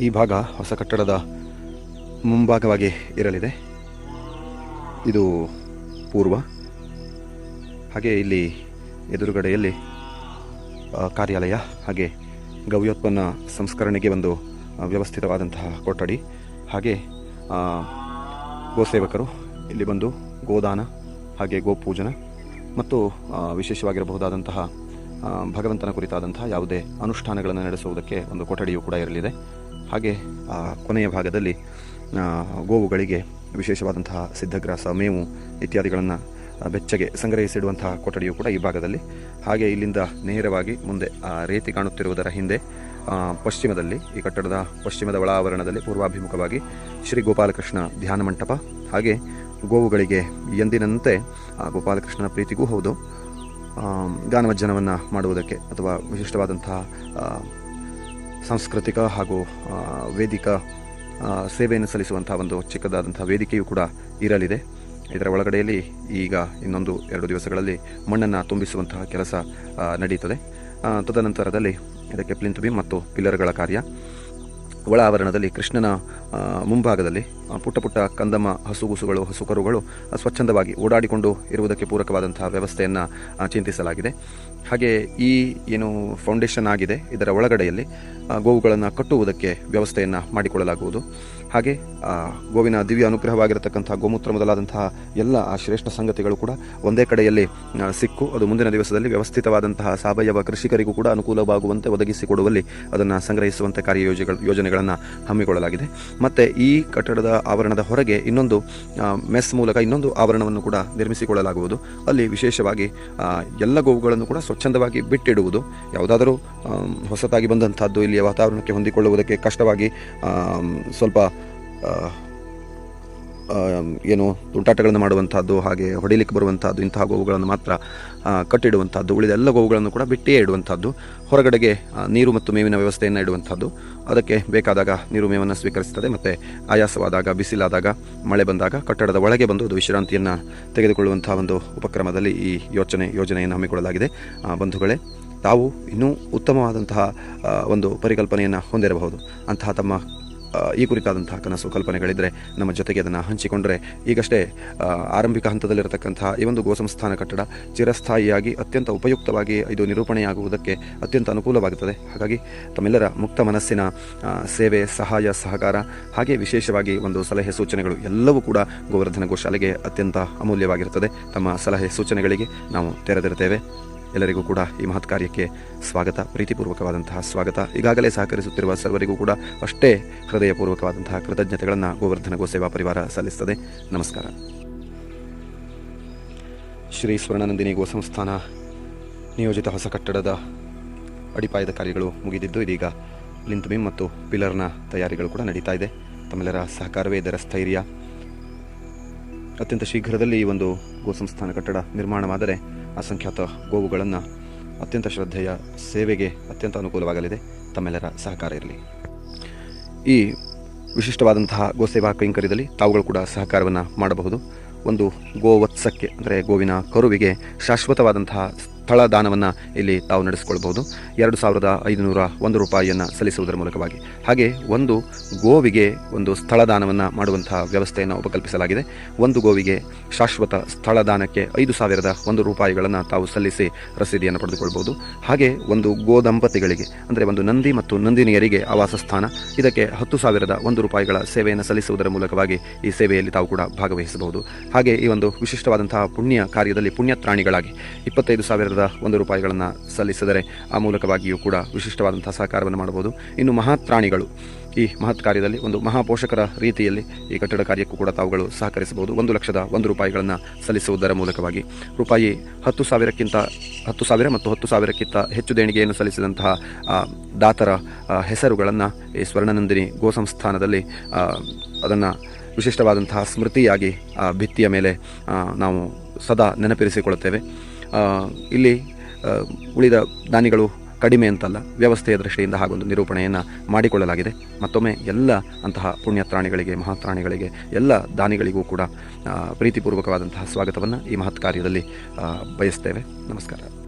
ಈ ಭಾಗ ಹೊಸ ಕಟ್ಟಡದ ಮುಂಭಾಗವಾಗಿ ಇರಲಿದೆ. ಇದು ಪೂರ್ವ. ಹಾಗೆ ಇಲ್ಲಿ ಎದುರುಗಡೆಯಲ್ಲಿ ಕಾರ್ಯಾಲಯ ಹಾಗೆ ಗವ್ಯೋತ್ಪನ್ನ ಸಂಸ್ಕರಣೆಗೆ ಒಂದು ವ್ಯವಸ್ಥಿತವಾದಂತಹ ಕೊಠಡಿ. ಹಾಗೆ ಗೋಸೇವಕರು ಇಲ್ಲಿ ಬಂದು ಗೋದಾನ ಹಾಗೆ ಗೋಪೂಜನ ಮತ್ತು ವಿಶೇಷವಾಗಿರಬಹುದಾದಂತಹ ಭಗವಂತನ ಕುರಿತಾದಂತಹ ಯಾವುದೇ ಅನುಷ್ಠಾನಗಳನ್ನು ನಡೆಸುವುದಕ್ಕೆ ಒಂದು ಕೊಠಡಿಯು ಕೂಡ ಇರಲಿದೆ. ಹಾಗೆ ಆ, ಕೊನೆಯ ಭಾಗದಲ್ಲಿ ಗೋವುಗಳಿಗೆ ವಿಶೇಷವಾದಂತಹ ಸಿದ್ಧಗ್ರಾಸ ಮೇವು ಇತ್ಯಾದಿಗಳನ್ನು ಬೆಚ್ಚಗೆ ಸಂಗ್ರಹಿಸಿಡುವಂತಹ ಕೊಠಡಿಯು ಕೂಡ ಈ ಭಾಗದಲ್ಲಿ. ಹಾಗೆ ಇಲ್ಲಿಂದ ನೇರವಾಗಿ ಮುಂದೆ ಆ ರೇತಿ ಕಾಣುತ್ತಿರುವುದರ ಹಿಂದೆ ಪಶ್ಚಿಮದಲ್ಲಿ ಈ ಕಟ್ಟಡದ ಪಶ್ಚಿಮದ ಒಳಾವರಣದಲ್ಲಿ ಪೂರ್ವಾಭಿಮುಖವಾಗಿ ಶ್ರೀ ಗೋಪಾಲಕೃಷ್ಣ ಧ್ಯಾನ ಮಂಟಪ. ಹಾಗೆ ಗೋವುಗಳಿಗೆ ಎಂದಿನಂತೆ ಆ ಗೋಪಾಲಕೃಷ್ಣನ ಪ್ರೀತಿಗೂ ಹೌದು. ಗಾನಮಜ್ಜನವನ್ನು ಮಾಡುವುದಕ್ಕೆ ಅಥವಾ ವಿಶಿಷ್ಟವಾದಂತಹ ಸಾಂಸ್ಕೃತಿಕ ಹಾಗೂ ವೇದಿಕ ಸೇವೆಯನ್ನು ಸಲ್ಲಿಸುವಂತಹ ಒಂದು ಚಿಕ್ಕದಾದಂಥ ವೇದಿಕೆಯೂ ಕೂಡ ಇರಲಿದೆ. ಇದರ ಒಳಗಡೆಯಲ್ಲಿ ಈಗ ಇನ್ನೊಂದು ಎರಡು ದಿವಸಗಳಲ್ಲಿ ಮಣ್ಣನ್ನು ತುಂಬಿಸುವಂತಹ ಕೆಲಸ ನಡೆಯುತ್ತದೆ ತದನಂತರದಲ್ಲಿ ಇದಕ್ಕೆ ಪ್ಲಿಂತ್ ಬೀಮ್ ಮತ್ತು ಪಿಲ್ಲರ್ಗಳ ಕಾರ್ಯ. ಒಳ ಆವರಣದಲ್ಲಿ ಕೃಷ್ಣನ ಮುಂಭಾಗದಲ್ಲಿ ಪುಟ್ಟ ಪುಟ್ಟ ಕಂದಮ್ಮ ಹಸುಗುಸುಗಳು, ಹಸುಕರುಗಳು ಸ್ವಚ್ಛಂದವಾಗಿ ಓಡಾಡಿಕೊಂಡು ಇರುವುದಕ್ಕೆ ಪೂರಕವಾದಂತಹ ವ್ಯವಸ್ಥೆಯನ್ನು ಚಿಂತಿಸಲಾಗಿದೆ. ಹಾಗೆ ಈ, ಏನು ಫೌಂಡೇಶನ್ ಆಗಿದೆ ಇದರ ಒಳಗಡೆಯಲ್ಲಿ ಗೋವುಗಳನ್ನು ಕಟ್ಟುವುದಕ್ಕೆ ವ್ಯವಸ್ಥೆಯನ್ನು ಮಾಡಿಕೊಳ್ಳಲಾಗುವುದು. ಹಾಗೆ ಗೋವಿನ ದಿವ್ಯ ಅನುಗ್ರಹವಾಗಿರತಕ್ಕಂಥ ಗೋಮೂತ್ರ ಮೊದಲಾದಂತಹ ಎಲ್ಲ, ಆ, ಶ್ರೇಷ್ಠ ಸಂಗತಿಗಳು ಕೂಡ ಒಂದೇ ಕಡೆಯಲ್ಲಿ ಸಿಕ್ಕು. ಅದು ಮುಂದಿನ ದಿವಸದಲ್ಲಿ ವ್ಯವಸ್ಥಿತವಾದಂತಹ ಸಾವಯವ ಕೃಷಿಕರಿಗೂ ಕೂಡ ಅನುಕೂಲವಾಗುವಂತೆ ಒದಗಿಸಿಕೊಡುವಲ್ಲಿ ಅದನ್ನು ಸಂಗ್ರಹಿಸುವಂತೆ ಕಾರ್ಯಯೋಜನೆಗಳು ಯೋಜನೆಗಳನ್ನು ಹಮ್ಮಿಕೊಳ್ಳಲಾಗಿದೆ. ಮತ್ತು ಈ ಕಟ್ಟಡದ ಆವರಣದ ಹೊರಗೆ ಇನ್ನೊಂದು ಮೆಸ್ ಮೂಲಕ ಇನ್ನೊಂದು ಆವರಣವನ್ನು ಕೂಡ ನಿರ್ಮಿಸಿಕೊಳ್ಳಲಾಗುವುದು. ಅಲ್ಲಿ ವಿಶೇಷವಾಗಿ ಎಲ್ಲ ಗೋವುಗಳನ್ನು ಕೂಡ ಸ್ವಚ್ಛಂದವಾಗಿ ಬಿಟ್ಟಿಡುವುದು ಯಾವುದಾದರೂ ಹೊಸತಾಗಿ ಬಂದಂಥದ್ದು ಇಲ್ಲಿಯ ವಾತಾವರಣಕ್ಕೆ ಹೊಂದಿಕೊಳ್ಳುವುದಕ್ಕೆ ಕಷ್ಟವಾಗಿ ಸ್ವಲ್ಪ ಏನು ತುಂಟಾಟಗಳನ್ನು ಮಾಡುವಂಥದ್ದು ಹಾಗೆ ಹೊಡಿಲಿಕ್ಕೆ ಬರುವಂಥದ್ದು ಇಂತಹ ಗೋವುಗಳನ್ನು ಮಾತ್ರ ಕಟ್ಟಿಡುವಂಥದ್ದು ಉಳಿದ ಎಲ್ಲ ಗೋವುಗಳನ್ನು ಕೂಡ ಬಿಟ್ಟಿಯೇ ಇಡುವಂಥದ್ದು ಹೊರಗಡೆಗೆ ನೀರು ಮತ್ತು ಮೇವಿನ ವ್ಯವಸ್ಥೆಯನ್ನು ಇಡುವಂಥದ್ದು ಅದಕ್ಕೆ ಬೇಕಾದಾಗ ನೀರು ಮೇವನ್ನು ಸ್ವೀಕರಿಸ್ತದೆ ಮತ್ತು ಆಯಾಸವಾದಾಗ, ಬಿಸಿಲಾದಾಗ, ಮಳೆ ಬಂದಾಗ, ಕಟ್ಟಡದ ಒಳಗೆ ಬಂದು ಅದು ವಿಶ್ರಾಂತಿಯನ್ನು ತೆಗೆದುಕೊಳ್ಳುವಂಥ ಒಂದು ಉಪಕ್ರಮದಲ್ಲಿ ಈ ಯೋಚನೆ, ಯೋಜನೆಯನ್ನು ಹಮ್ಮಿಕೊಳ್ಳಲಾಗಿದೆ. ಬಂಧುಗಳೇ, ತಾವು ಇನ್ನೂ ಉತ್ತಮವಾದಂತಹ ಒಂದು ಪರಿಕಲ್ಪನೆಯನ್ನು ಹೊಂದಿರಬಹುದು. ಅಂತಹ ತಮ್ಮ ಈ ಕುರಿತಾದಂತಹ ಕನಸು ಕಲ್ಪನೆಗಳಿದ್ದರೆ ನಮ್ಮ ಜೊತೆಗೆ ಅದನ್ನು ಹಂಚಿಕೊಂಡರೆ ಈಗಷ್ಟೇ ಆರಂಭಿಕ ಹಂತದಲ್ಲಿರತಕ್ಕಂತಹ ಈ ಒಂದು ಗೋಸಂಸ್ಥಾನ ಕಟ್ಟಡ ಚಿರಸ್ಥಾಯಿಯಾಗಿ ಅತ್ಯಂತ ಉಪಯುಕ್ತವಾಗಿ ಇದು ನಿರೂಪಣೆಯಾಗುವುದಕ್ಕೆ ಅತ್ಯಂತ ಅನುಕೂಲವಾಗುತ್ತದೆ. ಹಾಗಾಗಿ ತಮ್ಮೆಲ್ಲರ ಮುಕ್ತ ಮನಸ್ಸಿನ ಸೇವೆ, ಸಹಾಯ, ಸಹಕಾರ, ಹಾಗೆ ವಿಶೇಷವಾಗಿ ಒಂದು ಸಲಹೆ ಸೂಚನೆಗಳು ಎಲ್ಲವೂ ಕೂಡ ಗೋವರ್ಧನ ಗೋಶಾಲೆಗೆ ಅತ್ಯಂತ ಅಮೂಲ್ಯವಾಗಿರುತ್ತದೆ. ತಮ್ಮ ಸಲಹೆ ಸೂಚನೆಗಳಿಗೆ ನಾವು ತೆರೆದಿರುತ್ತೇವೆ. ಎಲ್ಲರಿಗೂ ಕೂಡ ಈ ಮಹತ್ ಕಾರ್ಯಕ್ಕೆ ಸ್ವಾಗತ, ಪ್ರೀತಿಪೂರ್ವಕವಾದಂತಹ ಸ್ವಾಗತ. ಈಗಾಗಲೇ ಸಹಕರಿಸುತ್ತಿರುವ ಸರ್ವರಿಗೂ ಕೂಡ ಅಷ್ಟೇ ಹೃದಯಪೂರ್ವಕವಾದಂತಹ ಕೃತಜ್ಞತೆಗಳನ್ನು ಗೋವರ್ಧನ ಗೋಸೇವಾ ಪರಿವಾರ ಸಲ್ಲಿಸುತ್ತದೆ ನಮಸ್ಕಾರ. ಶ್ರೀ ಸ್ವರ್ಣನಂದಿನಿ ಗೋಸಂಸ್ಥಾನ ನಿಯೋಜಿತ ಹೊಸ ಕಟ್ಟಡದ ಅಡಿಪಾಯದ ಕಾರ್ಯಗಳು ಮುಗಿದಿದ್ದು, ಇದೀಗ ಲಿಂತ್ ಬೀಮ್ ಮತ್ತು ಪಿಲ್ಲರ್ನ ತಯಾರಿಗಳು ಕೂಡ ನಡೀತಾ ಇದೆ. ತಮ್ಮೆಲ್ಲರ ಸಹಕಾರವೇ ಇದರ ಸ್ಥೈರ್ಯ. ಅತ್ಯಂತ ಶೀಘ್ರದಲ್ಲಿ ಈ ಒಂದು ಗೋಸಂಸ್ಥಾನ ಕಟ್ಟಡ ನಿರ್ಮಾಣವಾದರೆ ಅಸಂಖ್ಯಾತ ಗೋವುಗಳನ್ನು ಅತ್ಯಂತ ಶ್ರದ್ಧೆಯ ಸೇವೆಗೆ ಅತ್ಯಂತ ಅನುಕೂಲವಾಗಲಿದೆ. ತಮ್ಮೆಲ್ಲರ ಸಹಕಾರ ಇರಲಿ. ಈ ವಿಶಿಷ್ಟವಾದಂತಹ ಗೋಸೇವಾ ಕೈಂಕರ್ಯದಲ್ಲಿ ತಾವುಗಳು ಕೂಡ ಸಹಕಾರವನ್ನು ಮಾಡಬಹುದು. ಒಂದು ಗೋವತ್ಸಕ್ಕೆ, ಅಂದರೆ ಗೋವಿನ ಕರುವಿಗೆ ಶಾಶ್ವತವಾದಂತಹ ಸ್ಥಳ ದಾನವನ್ನು ಇಲ್ಲಿ ತಾವು ನಡೆಸಿಕೊಳ್ಬಹುದು. ಎರಡು ಸಾವಿರದ ಐದುನೂರ ಒಂದು ರೂಪಾಯಿಯನ್ನು ಸಲ್ಲಿಸುವುದರ ಮೂಲಕವಾಗಿ. ಹಾಗೆ ಒಂದು ಗೋವಿಗೆ ಒಂದು ಸ್ಥಳ ದಾನವನ್ನು ಮಾಡುವಂತಹ ವ್ಯವಸ್ಥೆಯನ್ನು ಉಪಕಲ್ಪಿಸಲಾಗಿದೆ. ಒಂದು ಗೋವಿಗೆ ಶಾಶ್ವತ ಸ್ಥಳ ದಾನಕ್ಕೆ ಐದು ಸಾವಿರದ ಒಂದು ರೂಪಾಯಿಗಳನ್ನು ತಾವು ಸಲ್ಲಿಸಿ ರಸೀದಿಯನ್ನು ಪಡೆದುಕೊಳ್ಬೋದು ಹಾಗೆ ಒಂದು ಗೋ ದಂಪತಿಗಳಿಗೆ ಅಂದರೆ ಒಂದು ನಂದಿ ಮತ್ತು ನಂದಿನಿಯರಿಗೆ ಆವಾಸ ಸ್ಥಾನ, ಇದಕ್ಕೆ ಹತ್ತು ಸಾವಿರದ ಒಂದು ರೂಪಾಯಿಗಳ ಸೇವೆಯನ್ನು ಸಲ್ಲಿಸುವುದರ ಮೂಲಕವಾಗಿ ಈ ಸೇವೆಯಲ್ಲಿ ತಾವು ಕೂಡ ಭಾಗವಹಿಸಬಹುದು. ಹಾಗೆ ಈ ಒಂದು ವಿಶಿಷ್ಟವಾದಂತಹ ಪುಣ್ಯ ಕಾರ್ಯದಲ್ಲಿ ಪುಣ್ಯತ್ರಾಣಿಗಳಾಗಿ ಇಪ್ಪತ್ತೈದು ಸಾವಿರದ ಒಂದು ರೂಪಾಯಿಗಳನ್ನು ಸಲ್ಲಿಸಿದರೆ ಆ ಮೂಲಕವಾಗಿಯೂ ಕೂಡ ವಿಶಿಷ್ಟವಾದಂಥ ಸಹಕಾರವನ್ನು ಮಾಡಬಹುದು. ಇನ್ನು ಮಹಾತ್ರಾಣಿಗಳು ಈ ಮಹತ್ ಕಾರ್ಯದಲ್ಲಿ ಒಂದು ಮಹಾಪೋಷಕರ ರೀತಿಯಲ್ಲಿ ಈ ಕಟ್ಟಡ ಕಾರ್ಯಕ್ಕೂ ಕೂಡ ತಾವುಗಳು ಸಹಕರಿಸಬಹುದು. ಒಂದು ಲಕ್ಷದ ಒಂದು ರೂಪಾಯಿಗಳನ್ನು ಸಲ್ಲಿಸುವುದರ ಮೂಲಕವಾಗಿ ರೂಪಾಯಿ ಹತ್ತು ಸಾವಿರಕ್ಕಿಂತ, ಹತ್ತು ಸಾವಿರ ಮತ್ತು ಹತ್ತು ಸಾವಿರಕ್ಕಿಂತ ಹೆಚ್ಚು ದೇಣಿಗೆಯನ್ನು ಸಲ್ಲಿಸಿದಂತಹ ದಾತರ ಹೆಸರುಗಳನ್ನು ಈ ಸ್ವರ್ಣನಂದಿನಿ ಗೋಸಂಸ್ಥಾನದಲ್ಲಿ ಅದನ್ನು ವಿಶಿಷ್ಟವಾದಂತಹ ಸ್ಮೃತಿಯಾಗಿ, ಆ, ಭಿತ್ತಿಯ ಮೇಲೆ ನಾವು ಸದಾ ನೆನಪಿರಿಸಿಕೊಳ್ಳುತ್ತೇವೆ. ಇಲ್ಲಿ ಉಳಿದ ದಾನಿಗಳು ಕಡಿಮೆ ಅಂತಲ್ಲ, ವ್ಯವಸ್ಥೆಯ ದೃಷ್ಟಿಯಿಂದ ಹಾಗೊಂದು ನಿರೂಪಣೆಯನ್ನು ಮಾಡಿಕೊಳ್ಳಲಾಗಿದೆ. ಮತ್ತೊಮ್ಮೆ ಎಲ್ಲ ಅಂತಹ ಪುಣ್ಯತ್ರಾಣಿಗಳಿಗೆ, ಮಹಾತ್ರಾಣಿಗಳಿಗೆ, ಎಲ್ಲ ದಾನಿಗಳಿಗೂ ಕೂಡ ಪ್ರೀತಿಪೂರ್ವಕವಾದಂತಹ ಸ್ವಾಗತವನ್ನು ಈ ಮಹತ್ ಕಾರ್ಯದಲ್ಲಿ ಬಯಸ್ತೇವೆ. ನಮಸ್ಕಾರ.